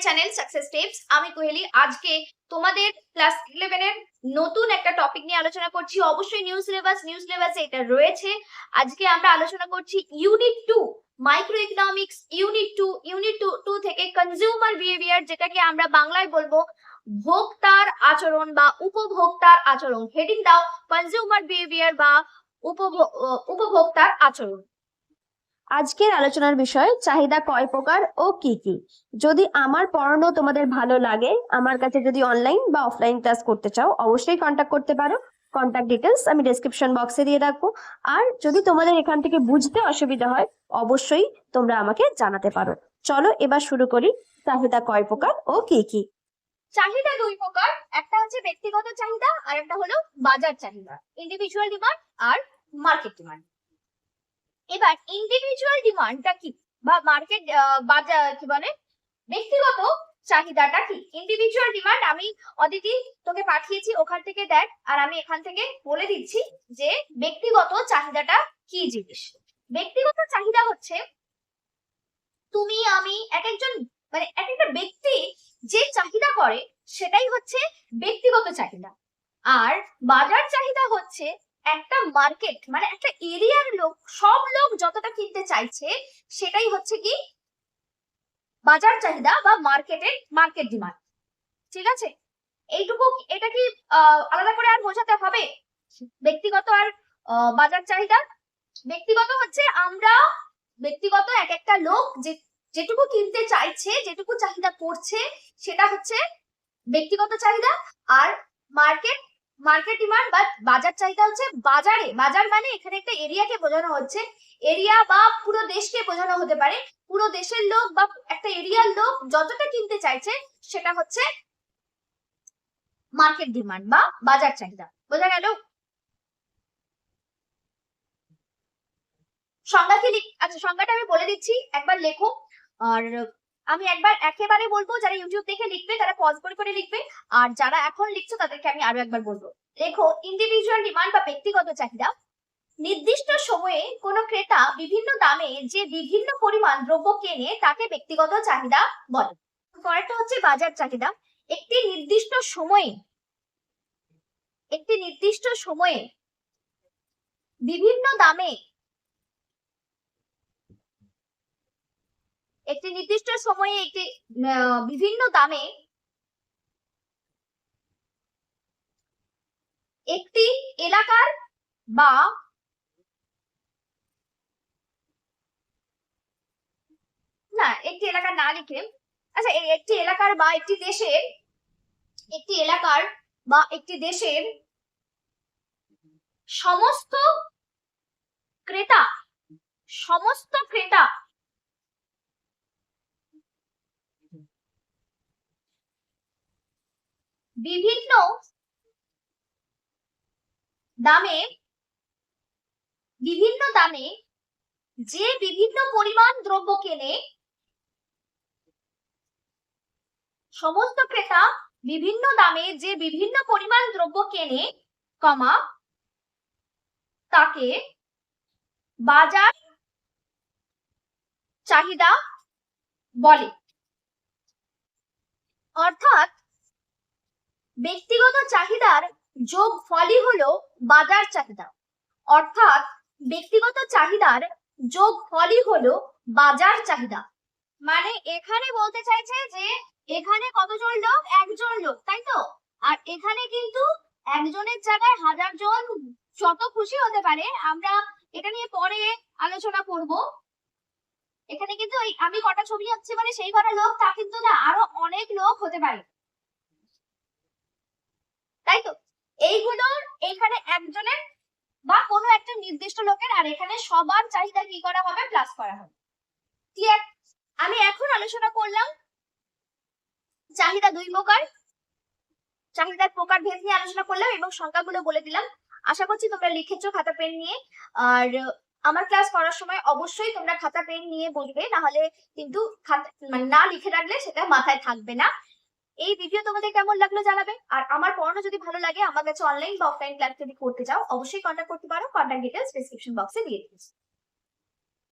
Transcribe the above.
Channel success tips আমি কোহেলি, আজকে তোমাদের ক্লাস ইলেভেনের নতুন একটা টপিক নিয়ে আলোচনা করছি। অবশ্যই নিউ সিলেবাস নিউ সিলেবাসে এটা রয়েছে। আজকে আমরা আলোচনা করছি unit two micro economics unit two unit two two থেকে কনজিউমার বিহেভিয়ার যেটাকে আমরা বাংলায় বলব ভোক্তার আচরণ বা উপভোক্তার আচরণ। হেডিং দাও কনজিউমার বিহেভিয়ার বা উপভো- উপভোক্তার আচরণ। আজকের আলোচনার বিষয় চাহিদা কয় প্রকার ও কি কি? যদি আমার পড়ানো তোমাদের ভালো লাগে, আমার কাছে যদি অনলাইন বা অফলাইন ক্লাস করতে চাও, অবশ্যই কন্ট্যাক্ট করতে পারো। কন্ট্যাক্ট ডিটেলস আমি ডেসক্রিপশন বক্সে দিয়ে রাখব। আর যদি তোমাদের এখান থেকে বুঝতে অসুবিধা হয়, অবশ্যই তোমরা আমাকে জানাতে পারো। চলো এবার শুরু করি, চাহিদা কয় প্রকার ও কি কি? চাহিদা দুই প্রকার, একটা হচ্ছে ব্যক্তিগত চাহিদা আর একটা হলো বাজার চাহিদা ইন্ডিভিজুয়াল ডিমান্ড আর মার্কেট ডিমান্ড এবার ইন্ডিভিজুয়াল ডিমান্ডটা কি? বা মার্কেট বাজার, কি বলে? ব্যক্তিগত চাহিদাটা কি? ইন্ডিভিজুয়াল ডিমান্ড আমি অদিতি তোকে পাঠিয়েছি, ওখান থেকে দেখ। আর আমি এখান থেকে বলে দিচ্ছি যে ব্যক্তিগত চাহিদাটা কি জিনিস? ব্যক্তিগত চাহিদা হচ্ছে তুমি, আমি এক একজন মানে এক একটা ব্যক্তি যে চাহিদা করে সেটাই হচ্ছে ব্যক্তিগত চাহিদা। আর বাজার চাহিদা হচ্ছে একটা মার্কেট মানে একটা এরিয়ার লোক, সব লোক যতটা কিনতে চাইছে, সেটাই হচ্ছে কি বাজার চাহিদা বা মার্কেটের মার্কেট ডিমান্ড ঠিক আছে? এইটুকু এটা কি আলাদা করে আর বোঝাতে হবে? ব্যক্তিগত আর বাজার চাহিদা? ব্যক্তিগত হচ্ছে আমরা, ব্যক্তিগত এক একটা লোক যে, যেটুকু কিনতে চাইছে, যেটুকু চাহিদা করছে, সেটা হচ্ছে ব্যক্তিগত চাহিদা আর মার্কেট মার্কেট ডিমান্ড বা বাজার চাহিদা হচ্ছে বাজারে। বাজার মানে এখানে একটা এরিয়াকে বোঝানো হচ্ছে। এরিয়া বা পুরো দেশকে বোঝানো হতে পারে। পুরো দেশের লোক বা একটা এরিয়ার লোক যতটা কিনতে চাইছে, সেটা হচ্ছে মার্কেট ডিমান্ড বা বাজার চাহিদা। বোঝা গেল? সংজ্ঞা কি আচ্ছা সংজ্ঞাটা আমি বলে দিচ্ছি। একবার লেখো। আর আমি একবার একেবারে বলব, যারা ইউটিউব দেখে লিখবে, তারা পজ করে করে লিখবে। আর যারা এখন লিখছো, তাদেরকে আমি আরও একবার বলব। দেখো ইন্ডিভিজুয়াল ডিমান্ড বা ব্যক্তিগত চাহিদা, নির্দিষ্ট সময়ে কোনো ক্রেতা বিভিন্ন দামে যে বিভিন্ন পরিমাণ দ্রব্য কেনে, তাকে ব্যক্তিগত চাহিদা বলে। পরেরটা হচ্ছে বাজার চাহিদা। একটি নির্দিষ্ট সময়ে, একটি নির্দিষ্ট সময়ে বিভিন্ন দামে একটি নির্দিষ্ট সময়ে একটি বিভিন্ন দামে একটি এলাকার বা না, একটি এলাকার না লিখে আচ্ছা একটি এলাকার বা একটি দেশের, একটি এলাকার বা একটি দেশের সমস্ত ক্রেতা সমস্ত ক্রেতা বিভিন্ন দামে বিভিন্ন দামে যে বিভিন্ন পরিমাণ দ্রব্য কেনে, সমস্ত ক্রেতা বিভিন্ন দামে যে বিভিন্ন পরিমাণ দ্রব্য কেনে কমা তাকে বাজার চাহিদা বলে। অর্থাৎ ব্যক্তিগত চাহিদার যোগ ফলই হলো বাজার চাহিদা। অর্থাৎ ব্যক্তিগত চাহিদার যোগ ফলই হলো বাজার চাহিদা। মানে এখানে বলতে চাইছে যে, এখানে কতজন লোক? একজন লোক, তাই তো? আর এখানে কিন্তু একজনের জায়গায় হাজার জন যত খুশি হতে পারে, আমরা এটা নিয়ে পরে আলোচনা করব। এখানে কিন্তু আমি কটা ছবি হচ্ছে মানে সেই কটা লোক, তা কিন্তু না, আরও অনেক লোক হতে পারে তাই তো এইগুলোর এখানে একজনের বা কোনো একটা নির্দিষ্ট লোকের, আর এখানে সবার চাহিদা কি করা হবে? প্লাস করা হবে। আমি এখন আলোচনা করলাম চাহিদা দুই প্রকার। চাহিদার প্রকার ভেদ নিয়ে আলোচনা করলাম এবং সংখ্যাগুলো বলে দিলাম। আশা করছি তোমরা লিখেছো খাতা পেন নিয়ে। আর আমার ক্লাস করার সময় অবশ্যই তোমরা খাতা পেন নিয়ে বলবে না হলে কিন্তু মানে না লিখে রাখলে সেটা মাথায় থাকবে না। এই ভিডিও তোমাদের কেমন লাগল জানাবে? আর আমার পড়ানো যদি ভালো লাগে, আমার কাছে অনলাইন বা অফলাইন ক্লাস যদি করতে চাও, অবশ্যই কন্ট্যাক্ট করতে পারো। কন্ট্যাক্ট ডিটেলস ডিসক্রিপশন বক্সে দিয়ে দিচ্ছি।